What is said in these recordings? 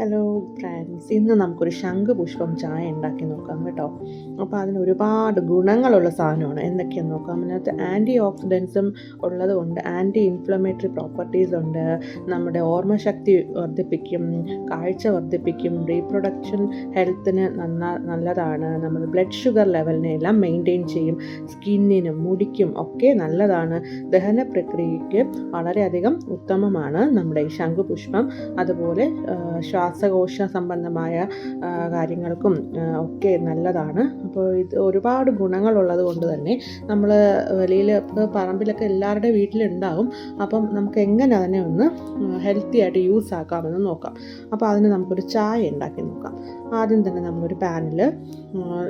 Hello friends ഇന്ന് നമുക്കൊരു ശംഖുപുഷ്പം ചായ ഉണ്ടാക്കി നോക്കാം കേട്ടോ. അപ്പോൾ അതിന് ഒരുപാട് ഗുണങ്ങളുള്ള സാധനമാണ്. എന്തൊക്കെയാന്ന് നോക്കാം. അതിനകത്ത് ആന്റി ഓക്സിഡൻസും ഉള്ളതുകൊണ്ട് ആന്റി ഇൻഫ്ലമേറ്ററി പ്രോപ്പർട്ടീസ് ഉണ്ട്. നമ്മുടെ ഓർമ്മശക്തി വർദ്ധിപ്പിക്കും കാഴ്ച വർദ്ധിപ്പിക്കും റീപ്രൊഡക്ഷൻ ഹെൽത്തിന് നന്നാ നല്ലതാണ്. നമ്മുടെ ബ്ലഡ് ഷുഗർ ലെവലിനെ എല്ലാം മെയിന്റെയിൻ ചെയ്യും. സ്കിന്നിനും മുടിക്കും ഒക്കെ നല്ലതാണ്. ദഹന പ്രക്രിയയ്ക്ക് വളരെയധികം ഉത്തമമാണ് നമ്മുടെ ഈ ശംഖുപുഷ്പം. അതുപോലെ ആ, ശ്വാസകോശ സംബന്ധമായ കാര്യങ്ങൾക്കും ഒക്കെ നല്ലതാണ്. അപ്പോൾ ഇത് ഒരുപാട് ഗുണങ്ങളുള്ളത് കൊണ്ട് തന്നെ നമ്മൾ വെളിയിൽ പറമ്പിലൊക്കെ എല്ലാവരുടെ വീട്ടിലുണ്ടാവും. അപ്പം നമുക്ക് എങ്ങനെ അതിനെ ഒന്ന് ഹെൽത്തി ആയിട്ട് യൂസ് ആക്കാമെന്ന് നോക്കാം. അപ്പോൾ അതിന് നമുക്കൊരു ചായ ഉണ്ടാക്കി നോക്കാം. ആദ്യം തന്നെ നമ്മളൊരു പാനിൽ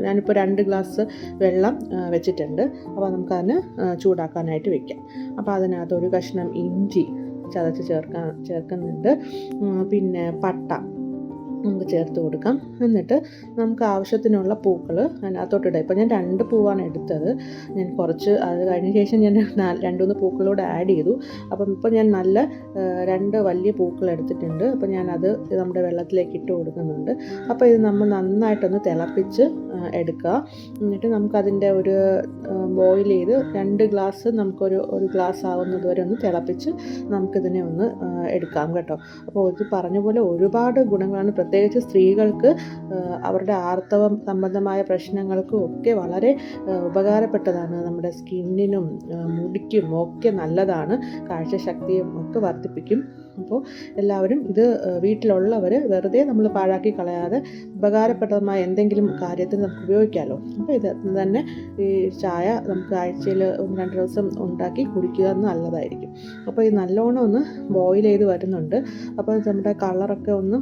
ഞാനിപ്പോൾ രണ്ട് ഗ്ലാസ് വെള്ളം വെച്ചിട്ടുണ്ട്. അപ്പോൾ നമുക്കതിന് ചൂടാക്കാനായിട്ട് വെക്കാം. അപ്പോൾ അതിനകത്ത് ഒരു കഷ്ണം ഇഞ്ചി ചതച്ച് ചേർക്കാൻ ചേർക്കുന്നുണ്ട്. പിന്നെ പട്ട. നമുക്ക് ചേർത്ത് കൊടുക്കാം. എന്നിട്ട് നമുക്ക് ആവശ്യത്തിനുള്ള പൂക്കൾ അതിനകത്തോട്ടിടാം. ഇപ്പോൾ ഞാൻ രണ്ട് പൂവാണ് എടുത്തത്. ഞാൻ കുറച്ച് അത് കഴിഞ്ഞ ശേഷം ഞാൻ രണ്ട് പൂക്കളോട് ആഡ് ചെയ്തു. അപ്പം ഇപ്പോൾ ഞാൻ നല്ല രണ്ട് വലിയ പൂക്കൾ എടുത്തിട്ടുണ്ട്. അപ്പോൾ ഞാനത് നമ്മുടെ വെള്ളത്തിലേക്ക് ഇട്ട് കൊടുക്കുന്നുണ്ട്. അപ്പോൾ ഇത് നമ്മൾ നന്നായിട്ടൊന്ന് തിളപ്പിച്ച് എടുക്കുക. എന്നിട്ട് നമുക്കതിന്റെ ഒരു ബോയിൽ ചെയ്ത് രണ്ട് ഗ്ലാസ് നമുക്കൊരു ഒരു ഗ്ലാസ് ആവുന്നത് വരെ ഒന്ന് തിളപ്പിച്ച് നമുക്കിതിനെ ഒന്ന് എടുക്കാം കേട്ടോ. അപ്പോൾ ഇത് പറഞ്ഞ പോലെ ഒരുപാട് ഗുണങ്ങളാണ്. പ്രത്യേകിച്ച് സ്ത്രീകൾക്ക് അവരുടെ ആർത്തവം സംബന്ധമായ പ്രശ്നങ്ങൾക്കും ഒക്കെ വളരെ ഉപകാരപ്പെട്ടതാണ്. നമ്മുടെ സ്കിന്നിനും മുടിക്കും ഒക്കെ നല്ലതാണ്. കാഴ്ചശക്തിയും ഒക്കെ വർദ്ധിപ്പിക്കും. അപ്പോൾ എല്ലാവരും ഇത് വീട്ടിലുള്ളവർ വെറുതെ നമ്മൾ പാഴാക്കി കളയാതെ ഉപകാരപ്രദമായ എന്തെങ്കിലും കാര്യത്തിന് നമുക്ക് ഉപയോഗിക്കാമല്ലോ അപ്പോൾ ഇത് തന്നെ ഈ ചായ നമുക്ക് ആഴ്ചയിൽ ഒന്ന് രണ്ട് ദിവസം ഉണ്ടാക്കി കുടിക്കുക എന്ന് നല്ലതായിരിക്കും. അപ്പോൾ ഈ നല്ലോണം ഒന്ന് ബോയിൽ ചെയ്ത് വരുന്നുണ്ട്. അപ്പോൾ നമ്മുടെ കളറൊക്കെ ഒന്ന്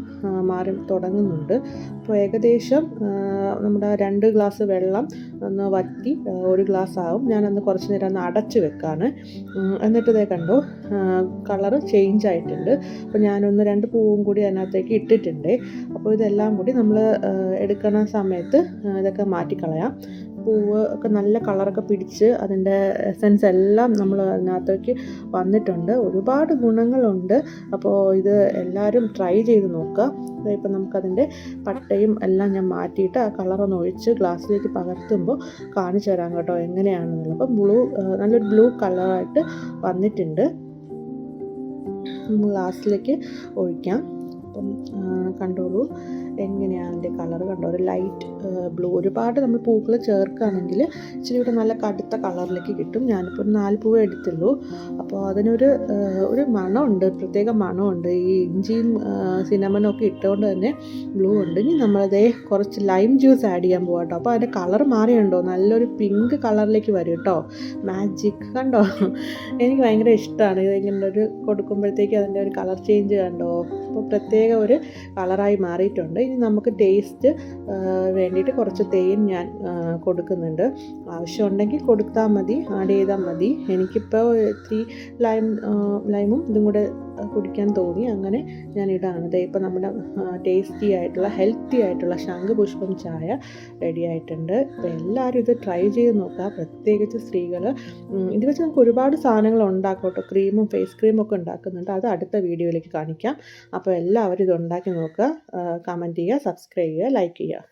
മാറി തുടങ്ങുന്നുണ്ട്. അപ്പോൾ ഏകദേശം നമ്മുടെ രണ്ട് ഗ്ലാസ് വെള്ളം ഒന്ന് വറ്റി ഒരു ഗ്ലാസ് ആവും. ഞാനന്ന് കുറച്ച് നേരം ഒന്ന് അടച്ച് വെക്കാണ്. എന്നിട്ട് കണ്ടു കളറ് ചേഞ്ച് ആയിട്ടുണ്ട്. അപ്പോൾ ഞാനൊന്ന് രണ്ട് പൂവും കൂടി അതിനകത്തേക്ക് ഇട്ടിട്ടുണ്ട്. അപ്പോൾ ഇതെല്ലാം കൂടി നമ്മൾ എടുക്കുന്ന സമയത്ത് ഇതൊക്കെ മാറ്റിക്കളയാം. പൂവ് ഒക്കെ നല്ല കളറൊക്കെ പിടിച്ച് അതിന്റെ എസൻസ് എല്ലാം നമ്മൾ അതിനകത്തേക്ക് വന്നിട്ടുണ്ട്. ഒരുപാട് ഗുണങ്ങളുണ്ട്. അപ്പോൾ ഇത് എല്ലാവരും ട്രൈ ചെയ്ത് നോക്കുക. ഇപ്പം നമുക്കതിന്റെ പട്ടയും എല്ലാം ഞാൻ മാറ്റിയിട്ട് ആ കളറൊന്ന് ഒഴിച്ച് ഗ്ലാസ്സിലേക്ക് പകർത്തുമ്പോൾ കാണിച്ചു തരാം കേട്ടോ എങ്ങനെയാണെന്നുള്ളത്. അപ്പം ബ്ലൂ നല്ലൊരു ബ്ലൂ കളറായിട്ട് വന്നിട്ടുണ്ട്. ഗ്ലാസ്സിലേക്ക് ഒഴിക്കാം. അപ്പം കണ്ടോളൂ. എങ്ങനെയാണ് അതിന്റെ കളർ കണ്ടോ? ഒരു ലൈറ്റ് ബ്ലൂ ഒരുപാട് നമ്മൾ പൂക്കൾ ചേർക്കുകയാണെങ്കിൽ ഇച്ചിരി കൂടെ നല്ല കടുത്ത കളറിലേക്ക് കിട്ടും. ഞാനിപ്പോൾ ഒരു നാല് പൂവ് എടുത്തുള്ളൂ. അപ്പോൾ അതിനൊരു ഒരു മണമുണ്ട്. പ്രത്യേക മണമുണ്ട്. ഈ ഇഞ്ചിയും സിനമനും ഒക്കെ ഇട്ടുകൊണ്ട് തന്നെ ബ്ലൂ ഉണ്ട്. ഇനി നമ്മളതേ കുറച്ച് ലൈം ജ്യൂസ് ആഡ് ചെയ്യാൻ പോകാം കേട്ടോ അപ്പോൾ അതിന്റെ കളർ മാറിയുണ്ടോ? നല്ലൊരു പിങ്ക് കളറിലേക്ക് വരും കേട്ടോ മാജിക് കണ്ടോ? എനിക്ക് ഭയങ്കര ഇഷ്ടമാണ് ഇത് ഇങ്ങനെ ഒരു കൊടുക്കുമ്പോഴത്തേക്ക് അതിന്റെ ഒരു കളർ ചേഞ്ച് കണ്ടോ? അപ്പോൾ പ്രത്യേക ഒരു കളറായി മാറിയിട്ടുണ്ട്. ഇനി നമുക്ക് ടേസ്റ്റ് വേണ്ടിയിട്ട് കുറച്ച് തേൻ ഞാൻ കൊടുക്കുന്നുണ്ട്. ആവശ്യമുണ്ടെങ്കിൽ കൊടുത്താൽ മതി ആഡ് ചെയ്താൽ മതി. എനിക്കിപ്പോൾ ഇത്തിരി ലൈം ലൈമും ഇതും കൂടെ കുടിക്കാൻ തോന്നി. അങ്ങനെ ഞാൻ ഇടാണ് ദേ ഇപ്പോൾ നമ്മുടെ ടേസ്റ്റി ആയിട്ടുള്ള ഹെൽത്തി ആയിട്ടുള്ള ശംഖുപുഷ്പം ചായ റെഡി ആയിട്ടുണ്ട്. അപ്പോൾ എല്ലാവരും ഇത് ട്രൈ ചെയ്ത് നോക്കുക. പ്രത്യേകിച്ച് സ്ത്രീകൾ ഇത് വെച്ച് നമുക്ക് ഒരുപാട് സാധനങ്ങൾ ഉണ്ടാക്കാം കേട്ടോ ക്രീമും ഫേസ് ക്രീമും ഒക്കെ ഉണ്ടാക്കുന്നുണ്ട്. അത് അടുത്ത വീഡിയോയിലേക്ക് കാണിക്കാം. അപ്പോൾ എല്ലാവരും ഇത് ഉണ്ടാക്കി നോക്കുക. കമന്റ് ചെയ്യുക സബ്സ്ക്രൈബ് ചെയ്യുക ലൈക്ക് ചെയ്യുക.